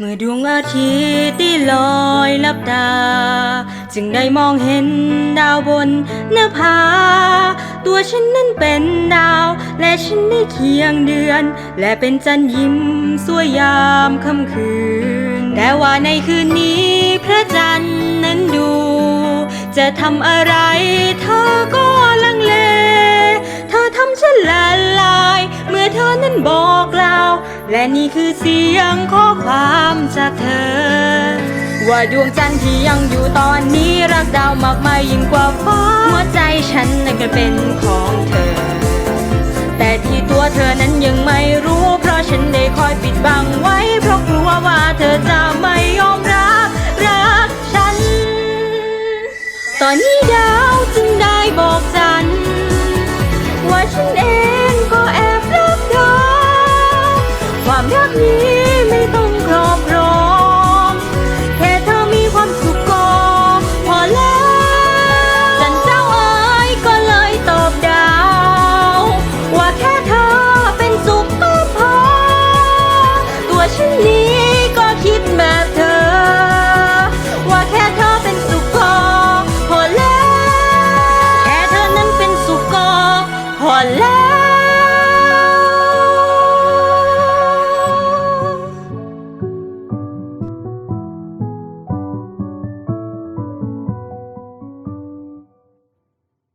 เมื่อดวงอาทิตย์ที่ลอยลับตา จึงได้มองเห็นดาวบนหน้าผา ตัวฉันนั้นเป็นดาว และฉันได้เคียงเดือน และเป็นจันยิ้มสวยยามค่ำคืน แต่ว่าในคืนนี้พระจันทร์นั้นดู จะทำอะไรเธอก็ลังเล เธอทำฉันละลาย เธอนั้นบอกกล่าและนี่คือเสียงข้อความจากเธอ ว่าดวงจันทร์ที่ยังอยู่ตอนนี้รักดาวมากมายยิ่งกว่าฟ้าหัวใจฉันนั้นก็เป็นของเธอ แต่ที่ตัวเธอนั้นยังไม่รู้ เพราะฉันได้คอยปิดบังไว้ เพราะกลัวว่าเธอจะไม่ยอมรับรักฉัน ตอนนี้ด 千年